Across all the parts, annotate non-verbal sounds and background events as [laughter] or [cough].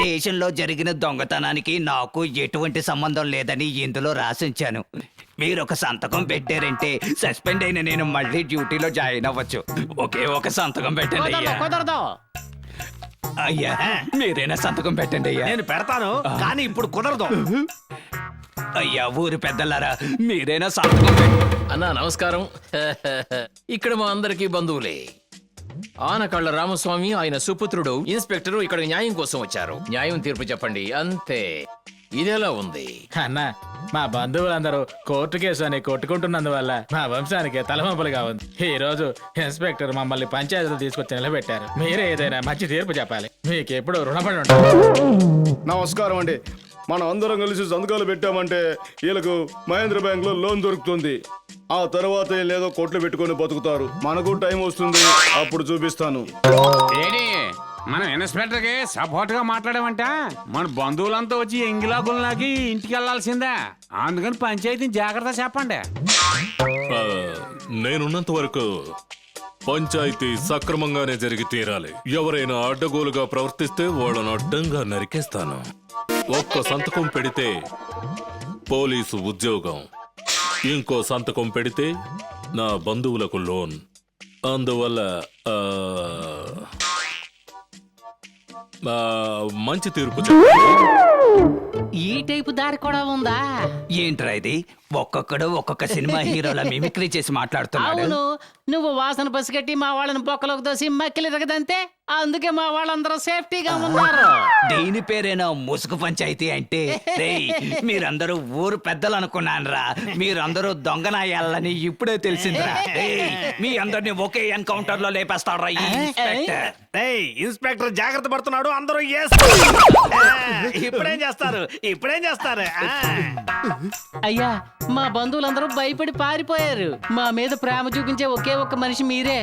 స్టేషన్లో జరిగిన దొంగతనానికి నాకు ఎటువంటి సంబంధం లేదని ఇందులో రాసించాను. మీరు ఒక సంతకం పెట్టారంటే సస్పెండ్ అయిన నేను మళ్ళీ డ్యూటీలో జాయిన్ అవ్వచ్చు. ఒకే ఒక సంతకం పెట్టండి కుదరదు అయ్యా. కుదరదు. అయ్యా మీరైనా సంతకం పెట్టండి అయ్యా? నేను పెడతాను కానీ ఇప్పుడు కుదరదు. అయ్యా ఊరి పెద్దలారా మీరైనా సంతకం పెట్టండి అన్నా నమస్కారం. [laughs] ఇక్కడ మా అందరికీ బంధువులే. ఆనకళ్ళ రామస్వామి ఆయన సుపుత్రుడు ఇన్స్పెక్టరు ఇక్కడ న్యాయం కోసం వచ్చారు. న్యాయం తీర్పు చెప్పండి. అంతే. ఇదెలా ఉంది? అన్న మా బంధువులందరూ కోర్టు కేసు అని కొట్టుకుంటున్నందువల్ల మా వంశానికి తలమంపులుగా ఉంది. ఈ రోజు ఇన్స్పెక్టర్ మమ్మల్ని పంచాయతీలు తీసుకొచ్చి నిలబెట్టారు. మీరే ఏదైనా మంచి తీర్పు చెప్పాలి. మీకు ఎప్పుడు రుణపడి ఉంటారు. నమస్కారం అండి. మనం అందరం కలిసి సంతకాలు పెట్టామంటే వీళ్ళకు మహేంద్ర బ్యాంక్లో లోన్ దొరుకుతుంది. ఆ తర్వాత లేదో కొట్లు పెట్టుకొని బతుకుతారు. మనకు టైం వస్తుంది. అప్పుడు చూపిస్తాను. ఏడి మనం ఇన్స్పెక్టర్కి సపోర్ట్గా మాట్లాడామంట. మన బంధువులంతా వచ్చి ఎంగిలాగుల్లాకి ఇంటికి వెళ్ళాల్సిందే అందుకని పంచాయతీని జాగ్రత్త చెప్పండి. నేనున్నంత వరకు పంచాయతీ సక్రమంగానే జరిగి తీరాలి. ఎవరైనా అడ్డగోలుగా ప్రవర్తిస్తే వాళ్ళను అడ్డంగా నరికేస్తాను. ఒక్క సంతకం పెడితే పోలీసు ఉద్యోగం. ఇంకో సంతకం పెడితే నా బంధువులకు లోన్. అందువల్ల ఆ, ఆ, మంచి తీర్పు. ఈ టైపు దారి కూడా ఉందా? ఏంట్రా ఇది? ఒక్కొక్కడు ఒక్కొక్క సినిమా హీరోల మిమిక్రీ చేసి మాట్లాడుతున్నాడు. అవును నువ్వు వాసన పసిగట్టి మా వాళ్ళని బొక్కలోకి దోసి మక్కిలి రగదంతే అందుకే మా వాళ్ళందరూ సేఫ్టీగా ఉన్నారు. దీని పేరేనా ముసుగు పంచాయతీ అంటే రేయ్, మీరందరూ ఊరు పెద్దలు అనుకున్నానురా మీరందరూ దొంగనాయాలని ఇప్పుడే తెలిసిందిరా. రేయ్, మీ అందరిని ఒకే ఎన్కౌంటర్లో లేపేస్తాడ్రా ఈ ఇన్స్పెక్టర్. ఏయ్. ఇన్స్పెక్టర్ జాగ్రత్త పడుతున్నాడు అందరూ yes. [laughs] ఆ, ఇప్పుడేం చేస్తారు? ఇప్పుడేం చేస్తారు? ఆ. అయ్యా మా బంధువులందరూ భయపడి పారిపోయారు. మా మీద ప్రేమ చూపించే ఒకే ఒక్క మనిషి మీరే.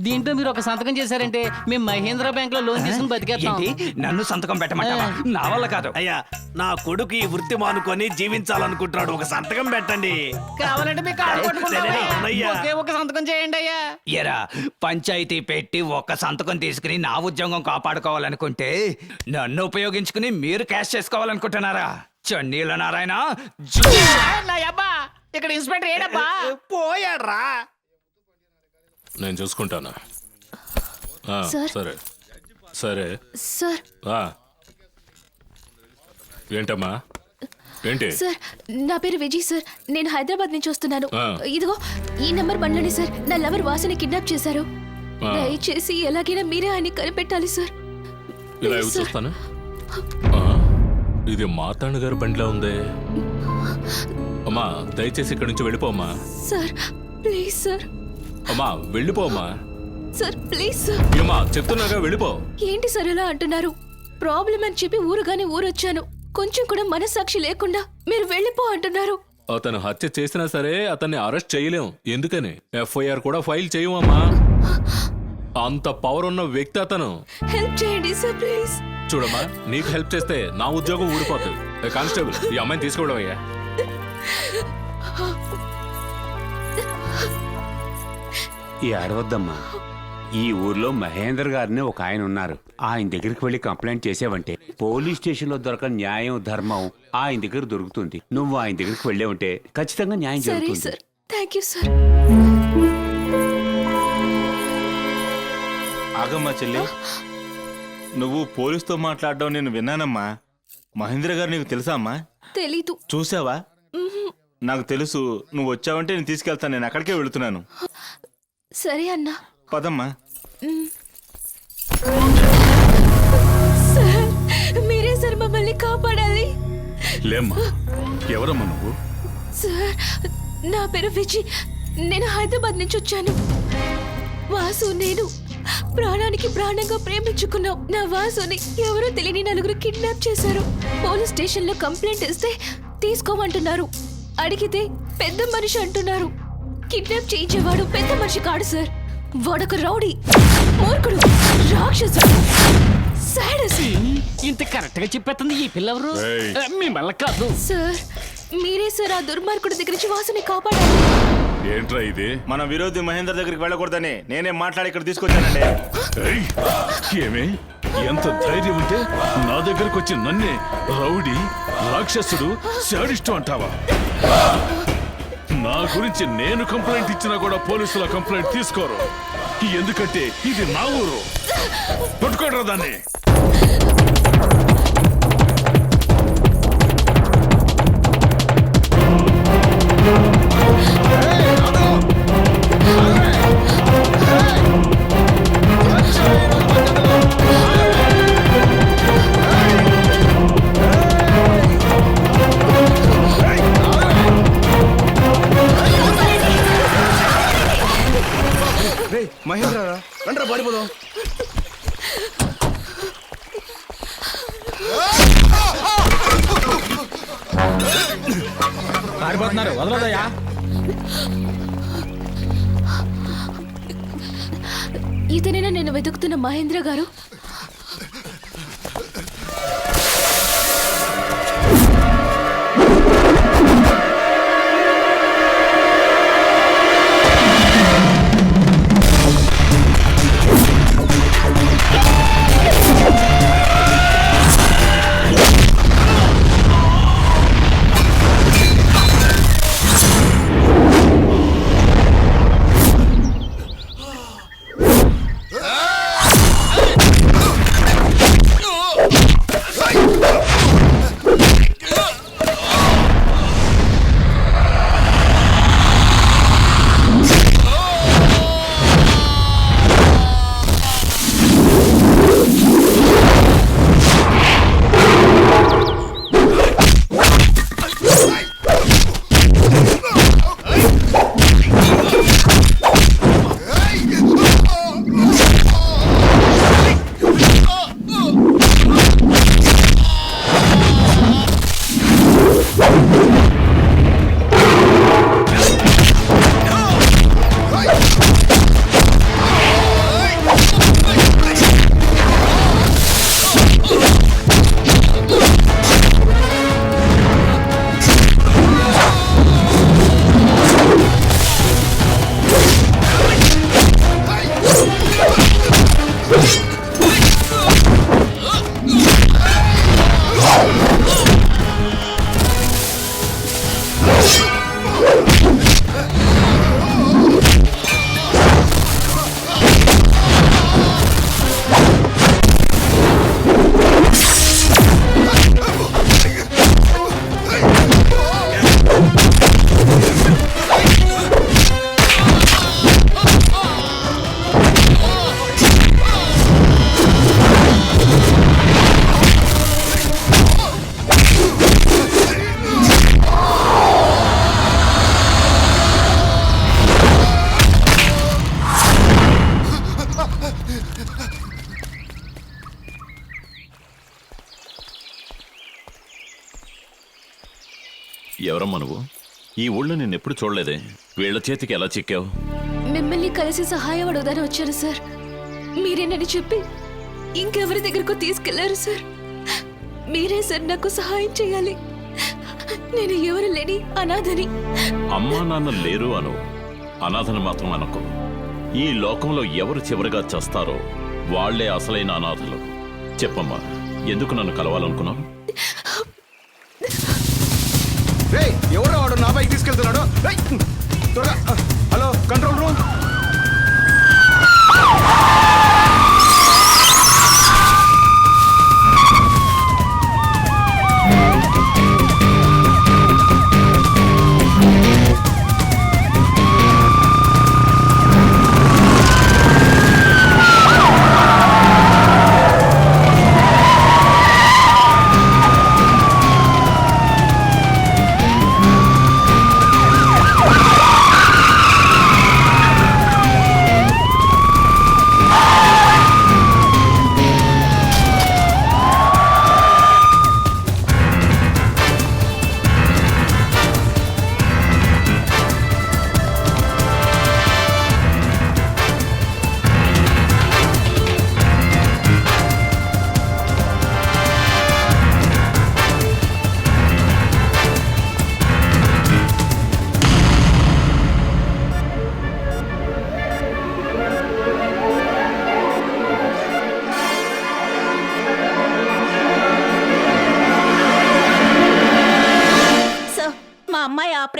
దీంట్లో మీరు ఒక సంతకం చేశారంటే మేము మహేంద్ర బ్యాంక్లో లోన్ తీసుకుని బతికేస్తాం ఏంటి? నన్ను సంతకం పెట్టమంటావా? నా వల్ల కాదు. అయ్యా నా కొడుకు ఈ వృత్తి మానుకొని జీవించాలనుకుంటున్నాడు. ఒక సంతకం పెట్టండి. కావాలంటే మీకు కాళ్ళు పట్టుకుంటాం. సరే, అవునయ్యా. ఒకే ఒక సంతకం చేయండి అయ్యా. ఎరా పంచాయతీ పెట్టి ఒక్క సంతకం తీసుకుని నా ఉద్యోగం కాపాడుకోవాలనుకుంటే నన్ను ఉపయోగించుకుని మీరు క్యాష్ చేసుకోవాలనుకుంటున్నారా? చన్నీల నారాయణ జూ- నా అబ్బా ఇక్కడ ఇన్స్పెక్టర్ ఏడబ్బా? పోయాడ్రా. నేను చూసుకుంటాను? ఆ, సార్. సరే. సరే. సార్. ఆ. ఏంటమ్మా? ఏంటి? సార్ నా పేరు విజయ్ సార్. నేను హైదరాబాద్ నుంచి వస్తున్నాను. ఆ. ఇదిగో ఈ నంబర్ బండ్లోనే సార్. నా లవర్ వాసుని కిడ్నాప్ చేశారు. ఆ. దయచేసి ఎలాగైనా మీరే ఆయన్ని కనిపెట్టాలి సార్. ఇలా ఇవి. చూస్తాను? ఆ, ఇది మాతాండ గారి బండిలో ఉంది. అమ్మా దయచేసి ఇక్కడి నుంచి వెళ్ళిపోమ్మా. Sir please sir. అమ్మా వెళ్ళిపోమ్మా. Sir please sir. ఏమ్మా చెప్తున్నాగా వెళ్ళిపో. ఏంటి సార్ ఎలా అంటున్నారు? ప్రాబ్లం అని చెప్పి ఊరుగానే ఊరొచ్చాను. కొంచెం కూడా మనస్సాక్షి లేకుండా మీరు వెళ్ళిపో అంటున్నారు. అతను హత్య చేసినా సరే అతన్ని అరెస్ట్ చేయలేం. ఎందుకని? ఎఫ్ఐఆర్ కూడా ఫైల్ చేయమమ్మా. అంత పవర్ ఉన్న వ్యక్తి అతను. హెల్ప్ చేయండి సార్ ప్లీజ్. చూడమ్మా. నీకు హెల్ప్ చేస్తే నా ఉద్యోగం ఊడిపోతుంది. కానిస్టేబుల్ ఈ అమ్మాయిని తీసుకోవడం అయ్యా? ఏడవద్దమ్మా ఈ ఊర్లో మహేందర్ గారిని ఒక ఆయన ఉన్నారు. ఆయన దగ్గరికి వెళ్ళి కంప్లైంట్ చేసావంటే పోలీస్ స్టేషన్లో దొరకని న్యాయం ధర్మం ఆయన దగ్గర దొరుకుతుంది. నువ్వు ఆయన దగ్గరికి వెళ్ళే ఉంటే ఖచ్చితంగా న్యాయం సరే జరుగుతుంది. సార్. థ్యాంక్ యూ సార్ ఆగమ్మా చెల్లి. నువ్వు పోలీస్తో మాట్లాడడం నేను విన్నానమ్మా. మహేంద్ర గారు నీకు తెలుసా అమ్మా? తెలీదు. చూసావా? నాకు తెలుసు నువ్వు వచ్చావంటే నేను తీసుకెళ్తాను నేను అక్కడికే వెళుతున్నాను. సరే అన్నా. పదమ్మా. సార్ మీరే సార్ మమ్మల్ని కాపాడాలి. లేమ్మా ఎవరమ్మా నువ్వు? సార్ నా పేరు విజయ్ నేను హైదరాబాద్ నుంచి వచ్చాను. వాసు నేను. ప్రాణానికి ప్రాణంగా ప్రేమించుకున్నాం నా వాసుని ఎవరో తెలియని నలుగురు కిడ్నాప్ చేశారు. పోలీస్ స్టేషన్లో కంప్లైంట్ ఇస్తే తీసుకోమంటున్నారు. అడిగితే పెద్ద మనిషి అంటున్నారు. కిడ్నాప్ చేయించేవాడు పెద్ద మనిషి కాడు సార్ వాడొక రౌడీ. మూర్ఖుడు. రాక్షసుడు సాడస్ ఇంత కరెక్ట్గా చెప్పేస్తుంది ఈ పిల్లవరు? మిమ్మల్ని కాదు. సార్ మీరే సార్ ఆ దుర్మార్గుడి దగ్గర నుంచి వాసుని కాపాడాలి. ఏంట్రా ఇది? మన విరోధి మహేందర్ దగ్గరికి వెళ్ళకూడదని నేనే మాట్లాడి ఇక్కడ తీసుకొచ్చానండి. ఏమే? ఎంత ధైర్యం ఉంటే నా దగ్గరకు వచ్చి నన్నే రౌడీ రాక్షసుడు శాడిస్టు అంటావా? నా గురించి నేను కంప్లైంట్ ఇచ్చినా కూడా పోలీసుల కంప్లైంట్ తీసుకోరు. ఎందుకంటే ఇది నా ఊరు. పట్టుకోడరా దాన్ని. ఇతనేనా నేను వెతుకుతున్న మహేంద్ర గారు? ఈ ఊళ్ళో నేను ఎప్పుడు చూడలేదే. వీళ్ళ చేతికి ఎలా చిక్కావు? మిమ్మల్ని కలిసి సహాయం అడుగుదాని వచ్చాను సార్. మీరేనని చెప్పి ఇంకెవరి దగ్గరకు తీసుకెళ్ళారు సార్? మీరే సార్ నాకు సహాయం చేయాలి. నేను ఎవరు లేని అనాథని. అమ్మా నాన్న లేరు అను. అనాథను మాత్రం అనకు. ఈ లోకంలో ఎవరు చివరిగా చస్తారో వాళ్ళే అసలైన అనాథలు. చెప్పమ్మా ఎందుకు నన్ను కలవాలనుకున్నావు? రే ఎవరు వాడు? నా బైక్ తీసుకెళ్తున్నాడు. రేయ్, త్వరగా హలో కంట్రోల్ రూమ్.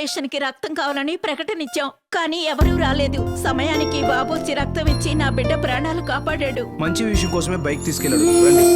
ఆపరేషన్కి రక్తం కావాలని ప్రకటన ఇచ్చాం కానీ ఎవరూ రాలేదు. సమయానికి బాబు వచ్చి రక్తం ఇచ్చి నా బిడ్డ ప్రాణాలు కాపాడాడు. మంచి విషయం కోసమే బైక్ తీసుకెళ్ళాడు. రండి.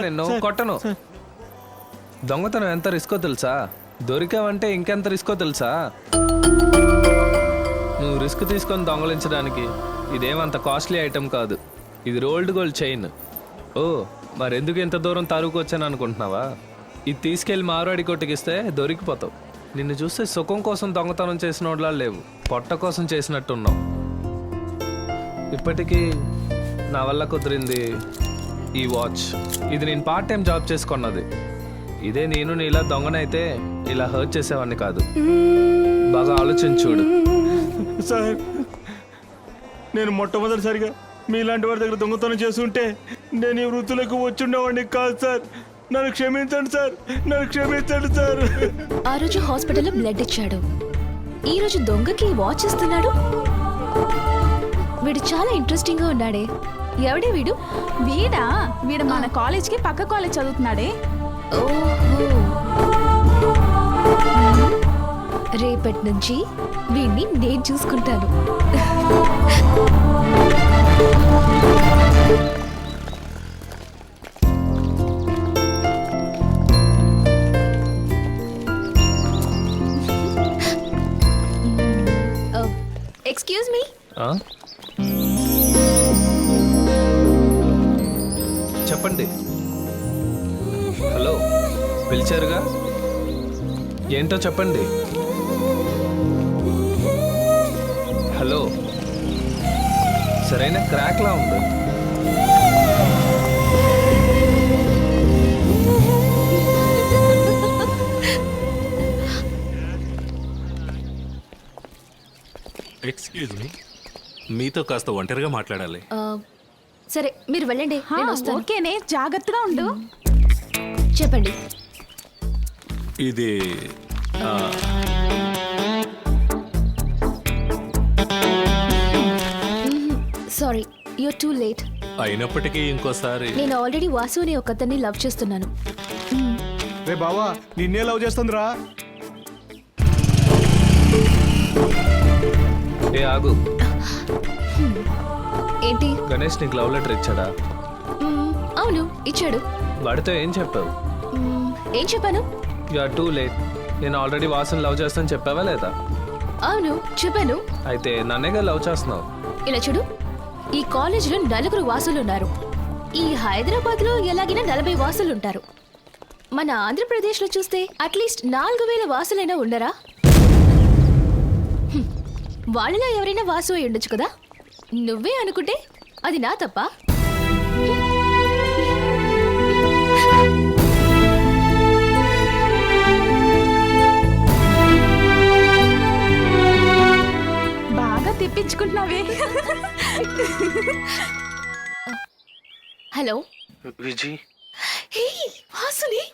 నిన్ను. కొట్టను. దొంగతనం ఎంత రిస్కో తెలుసా? దొరికావంటే ఇంకెంత రిస్కో తెలుసా? నువ్వు రిస్క్ తీసుకొని దొంగలించడానికి ఇదేమంత కాస్ట్లీ ఐటెం కాదు. ఇది రోల్డ్ గోల్డ్ చైన్ ఓ మరెందుకు ఇంత దూరం తరువుకు వచ్చాను అనుకుంటున్నావా? ఇది తీసుకెళ్ళి మారువాడి కొట్టుకిస్తే దొరికిపోతావు. నిన్ను చూస్తే సుఖం కోసం దొంగతనం చేసిన లేవు. పొట్ట కోసం చేసినట్టున్నావు. ఇప్పటికీ నా వల్ల కుదిరింది ఈ వాచ్. ఇది నేను పార్ట్ టైం జాబ్ చేసుకున్నది. ఇదే నేను నీలా దొంగనైతే ఇలా హర్ట్ చేసేవాడిని కాదు. బాగా ఆలోచించి చూడు. సార్ నేను మొట్టమొదటిసారిగా మీలాంటి వారి దగ్గర దొంగతనం చేస్తుంటే నేను ఈ వృత్తులకు వచ్చుండేవాడిని కాదు సార్. నన్ను క్షమించండి సార్. నన్ను క్షమించండి సార్. ఆ రోజు హాస్పిటల్లో బ్లడ్ ఇచ్చాడు. ఈ రోజు దొంగకి వాచ్ ఇస్తున్నాడు? వీడు చాలా ఇంట్రెస్టింగ్గా ఉన్నాడే. ఎవడే వీడు? వీడా? వీడు మన కాలేజ్కి పక్క కాలేజ్ చదువుతున్నాడే. ఓహో. రేపటి నుంచి వీడిని నేను చూసుకుంటాను. ఎక్స్క్యూజ్ మీ పిలిచారుగా ఏంటో చెప్పండి. హలో. సరైన క్రాక్లా ఉంది. ఎక్స్క్యూజ్ మీ మీతో కాస్త ఒంటరిగా మాట్లాడాలి. సరే మీరు వెళ్ళండి. నేను వస్తాను. ఓకేనే జాగ్రత్తగా ఉండు. చెప్పండి. ఇది సారీ యూర్ టూ లేట్ అయినప్పటికీ ఇంకోసారి. నేను ఆల్రెడీ వాసు అనే ఒక అతన్ని లవ్ చేస్తున్నాను. రే బావా నిన్నే లవ్ చేస్తుందిరా. ఏ ఆగు. ఏంటి? గణేష్ నీకు లవ్ లెటర్ ఇచ్చాడా? అవును ఇచ్చాడు. వాడితో ఏం చెప్పావు? ఏం చెప్పాను? యు ఆర్ టూ లేట్ నేను ఆల్రెడీ వాసన లవ్ చేస్తాను చెప్పావా లేదా? అవును చెప్పాను. అయితే నన్నేగా లవ్ చేస్తున్నావు. ఇలా చూడు ఈ కాలేజీలో నలుగురు వాసులు ఉన్నారు. ఈ హైదరాబాద్లో ఎలాగైనా నలభై వాసులు ఉంటారు. మన ఆంధ్రప్రదేశ్లో చూస్తే అట్లీస్ట్ నాలుగు వేల వాసులైనా ఉండరా? హ్మ్. వాళ్ళలో ఎవరైనా వాసు అయి ఉండొచ్చు కదా? నువ్వే అనుకుంటే అది నా తప్ప? హలో. విజీ. హే వాసుని.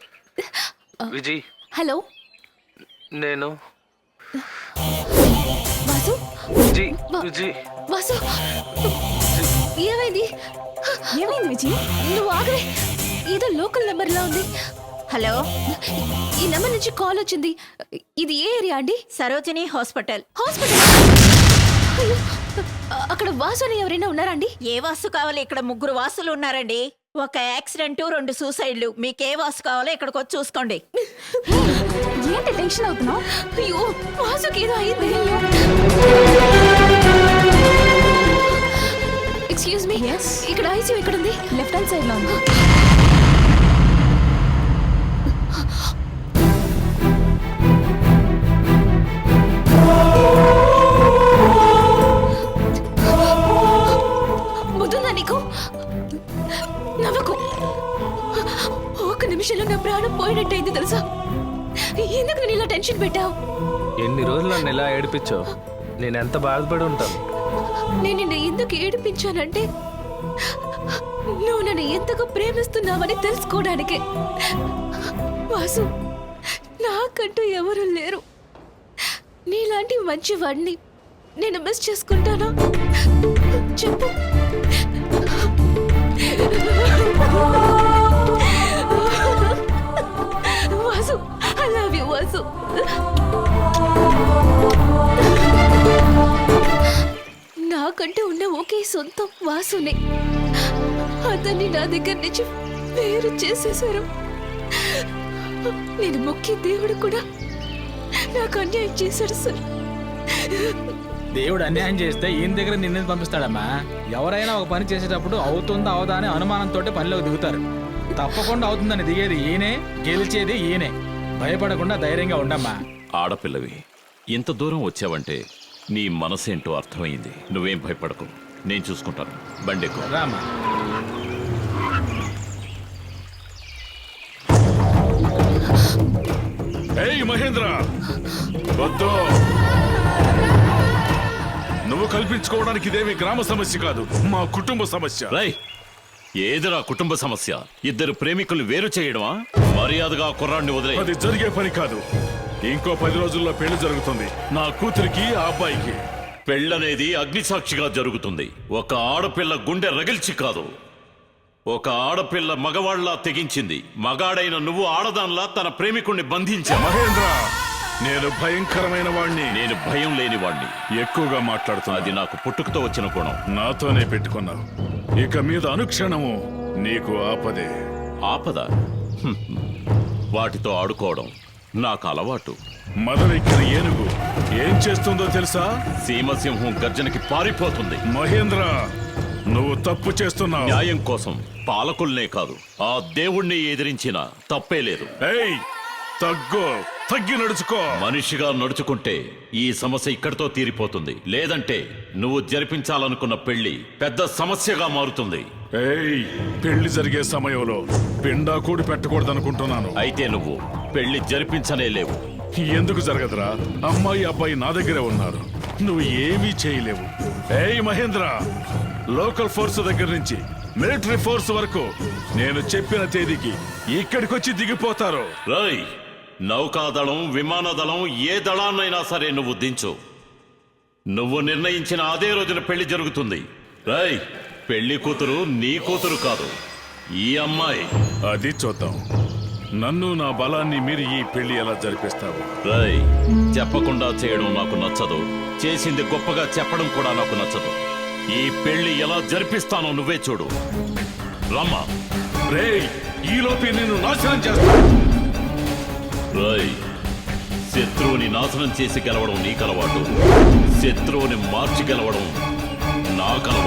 విజీ. హలో. నేను. వాసు. విజీ విజీ. వాసు. ఏమైంది? ఏమైంది విజయ్ నువ్వు ఆగవే. ఏదో లోకల్ నెంబర్ లా ఉంది. హలో. ఈ నెంబర్ నుంచి కాల్ వచ్చింది. ఇది ఏ ఏరియా అండి? సరోజిని హాస్పిటల్. హాస్పిటల్? అక్కడ వాసు అని ఎవరైనా ఉన్నారా అండి? ఏ వాసు కావాలి? ఇక్కడ ముగ్గురు వాసులు ఉన్నారండి. ఒక యాక్సిడెంట్ రెండు సూసైడ్లు. మీకే వాసు కావాలో ఇక్కడికి వచ్చి చూసుకోండి. ఏంటి టెన్షన్ అవుతున్నావు? అయ్యో వాసుకి ఏదో అయింది. ఎక్స్క్యూజ్ మీ ఇక్కడ ఐసీయూ ఎక్కడ ఉంది లెఫ్ట్ హ్యాండ్ సైడ్లో ఉంది. నిమిషంలో నా ప్రాణం పోయినట్టయింది తెలుసా? ఎందుకు నేను ఇలా టెన్షన్ పెట్టావు? ఎన్ని రోజులు నన్ను ఇలా ఏడిపించావు? నేను ఎంత బాధపడి ఉంటాను? నేను నిన్ను ఎందుకు ఏడిపించానంటే నువ్వు నన్ను ఎంతగా ప్రేమిస్తున్నావని తెలుసుకోవడానికే. వాసు నాకంటూ ఎవరు లేరు. నీలాంటి మంచి వాడిని నేను మిస్ చేసుకుంటానా? చెప్పు. లవ్ నాకంటే ఉన్న ఒకే సొంతం వాసునే అతన్ని నా దగ్గర నుంచి వేరు చేసేశారు. నేను మొక్కి దేవుడు కూడా నాకు అన్యాయం చేశాడు సార్. దేవుడు అన్యాయం చేస్తే ఈయన దగ్గర నిన్నే పంపిస్తాడమ్మా? ఎవరైనా ఒక పని చేసేటప్పుడు అవుతుందా అవదా అని అనుమానంతో పనిలోకి దిగుతారు. తప్పకుండా అవుతుందని దిగేది ఈయనే గెలిచేది ఈయనే. భయపడకుండా ధైర్యంగా ఉండమ్మా. ఆడపిల్లవి ఇంత దూరం వచ్చావంటే నీ మనసేంటో అర్థమైంది. నువ్వేం భయపడకు. నేను చూసుకుంటాను. బండెక్కు రామ్మా. ఏయ్ మహేంద్ర! వద్దు. నువ్వు కల్పించుకోవడానికి ఇదేమి గ్రామ సమస్య కాదు మా కుటుంబ సమస్య. రై ఏదిరా కుటుంబ సమస్య? ఇద్దరు ప్రేమికులు వేరు చేయడమా? మర్యాదగా ఆ కుర్రాడిని వదిలే అది జరిగే పని కాదు. ఇంకో పది రోజుల్లో పెళ్ళి జరుగుతుంది. నా కూతురికి ఆ అబ్బాయికి. పెళ్ళనేది అగ్నిసాక్షిగా జరుగుతుంది. ఒక ఆడపిల్ల గుండె రగిల్చి కాదు. ఒక ఆడపిల్ల మగవాళ్ళా తెగించింది. మగాడైన నువ్వు ఆడదాన్లా తన ప్రేమికుణ్ణి బంధించా మహేంద్ర! నేను భయంకరమైన వాణ్ణి. నేను భయం లేని వాణ్ణి. ఎక్కువగా మాట్లాడుతున్నా అది నాకు పుట్టుకతో వచ్చిన గుణం. నాతోనే పెట్టుకున్నావు. ఇక మీద అనుక్షణము నీకు ఆపదే. ఆపద? హ్మ్. వాటితో ఆడుకోవడం నాకు అలవాటు. మదవెక్కిన ఏనుగు ఏం చేస్తుందో తెలుసా? సీమసింహం గర్జనకి పారిపోతుంది. మహేంద్ర నువ్వు తప్పు చేస్తున్నావు. న్యాయం కోసం పాలకుల్నే కాదు ఆ దేవుణ్ణి ఎదిరించిన తప్పే లేదు. ఏయ్! తగ్గు. తగ్గి నడుచుకో. మనిషిగా నడుచుకుంటే ఈ సమస్య ఇక్కడితో తీరిపోతుంది. లేదంటే నువ్వు జరిపించాలనుకున్న పెళ్ళి పెద్ద సమస్యగా మారుతుంది. ఏయ్ పెళ్ళి జరిగే సమయంలో పిండా కూడి పెట్టకూడదనుకుంటున్నాను. అయితే నువ్వు పెళ్ళి జరిపించనే లేవు. ఎందుకు జరగదురా? అమ్మాయి అబ్బాయి నా దగ్గరే ఉన్నారు. నువ్వు ఏమీ చేయలేవు. ఏయ్ మహేంద్ర! లోకల్ ఫోర్స్ దగ్గర నుంచి మిలిటరీ ఫోర్స్ వరకు నేను చెప్పిన తేదీకి ఇక్కడికొచ్చి దిగిపోతారు. రై నౌకాదళం విమానదళం ఏ దళాన్నైనా సరే నువ్వు దించు. నువ్వు నిర్ణయించిన అదే రోజున పెళ్ళి జరుగుతుంది. రై పెళ్ళి కూతురు నీ కూతురు కాదు. ఈ అమ్మాయి. అది చూద్దాం. నన్ను నా బలాన్ని మీరు ఈ పెళ్ళి ఎలా జరిపిస్తావు? రై చెప్పకుండా చేయడం నాకు నచ్చదు. చేసింది గొప్పగా చెప్పడం కూడా నాకు నచ్చదు. ఈ పెళ్ళి ఎలా జరిపిస్తానో నువ్వే చూడు. రమ్మా. రేయ్ ఈలోపే నిన్ను నాశనం చేస్తా రై శత్రువుని నాశనం చేసి గెలవడం నీకలవాటు శత్రువుని మార్చి గెలవడం నా కలవాడు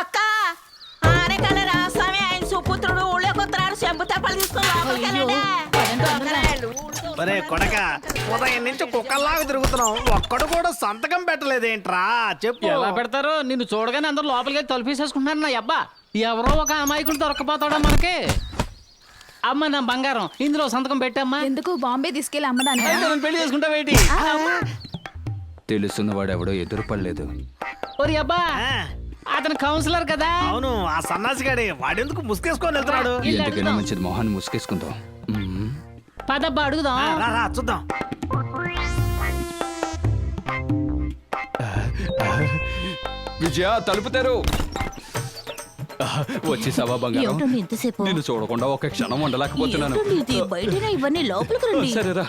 అక్క ఆనకాల రాస్వామి ఆయన సుపుత్రుడు ఊళ్ళోకి వస్తున్నాడు శంభు తప్పలు తీసుకుని లోపలికి వెళ్ళండి. దొంగరాళ్ళు, ఊళ్ళో ఒరే కొడక ఉదయం నుంచి కుక్కల్లాగా తిరుగుతున్నాం ఒక్కడు కూడా సంతకం పెట్టలేదేంట్రా? చెప్పు. ఎలా పెడతారు? నిన్ను చూడగానే అందరూ లోపలికి తలుపేసేసుకుంటున్నారు నా అబ్బా. ఎవరో ఒక అమాయకుడు దొరకపోతాడా మనకి? అమ్మ నా బంగారం. ఇందులో సంతకం పెట్టమ్మా. ఎందుకు? బాంబే తీసుకెళ్ళి అమ్మడానికి? పెళ్ళి చేసుకుంటావేటి తెలుసున్న వాడెవడో ఎదురుపడలేదు. ఒరి అబ్బా. అతను కౌన్సిలర్ కదా. అవును ఆ సన్నాసిగాడి. వాడెందుకు ముసుకేసుకొని వెళ్తున్నాడు? ఎందుకైనా మంచిది. మొహాన్ని ముసుకేసుకుందాం. మ్మ్. పదబ్బా అడుగుదాం. రా, రా చూద్దాం. విజయ తలుపుతారు వచ్చేసావా బంగారం. ఏమిటండి నిన్ను చూడకుండా ఒక క్షణం ఉండలేకపోతున్నాను. ఏమిటండి ఇది? బయటనే ఇవన్నీ లోపలికి రండి. సరేరా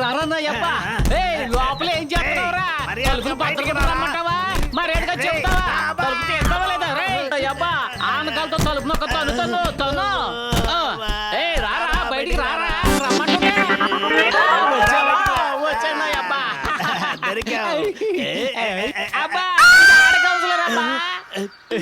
రారా నా అబ్బా ఏయ్, తలుపులు బద్దలు కొట్టాలంటావా చెప్తావా? లేదా? రే అబ్బా. ఆనకాలతో తలుపు నొక్క తను తను తను. ఏ రారా బయటికి రారా. [laughs] [laughs]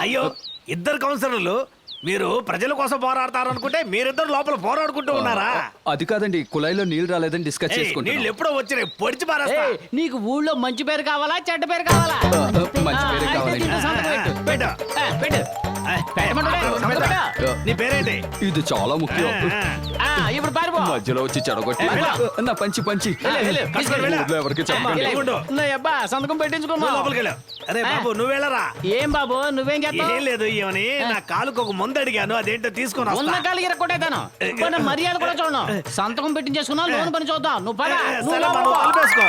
అయ్యో ఇద్దరు కౌన్సిలర్లు మీరు ప్రజల కోసం పోరాడతారు అనుకుంటే మీరిద్దరు లోపల పోరాడుకుంటూ ఉన్నారా? అది కాదండి కుళాయిలో నీళ్ళు రాలేదని డిస్కస్ ఏయ్, నీళ్ళు ఎప్పుడో వచ్చినాయి పొడిచి పారేస్తా. ఏయ్, నీకు ఊళ్ళో మంచి పేరు కావాలా చెడ్డ పేరు కావాలా? మంచి ఆ, పేరే అయితే కావాలండి. దీంట్లో సంతకం పెట్టు. పెట్టు. ఆ, పెట్టు. పెట్టమంటే సంతకం పెట్టు. నీ పేరేంటి? ఇది చాలా ముఖ్యం. ఆ, ఇప్పుడు పారిపో మధ్యలో వచ్చి చెడగొట్టి. నా పంచి పంచి. వెళ్ళు, వెళ్ళు, తీసుకెళ్ళు, వెళ్ళు. ఊర్లో ఎవరికి. ఉండు. నా అబ్బా సంతకం పెట్టించుకున్నావు. లోపలికి వెళ్ళు. అరే బాబు నువ్వు వెళ్ళరా? ఏం బాబు నువ్వేం చేస్తావు? ఏం లేదు ఇవని నా కాలుకు ఒక ముందు అడిగాను అదేంటో తీసుకొని ఉన్న వస్తా కాలు మర్యాద కూడా చూడను. సంతకం పెట్టించేసుకున్నా లోన్ పని చూద్దాం. నువ్వు పద. నువ్వు సరే లోపలికి బాబు పో. కలిపేసుకో.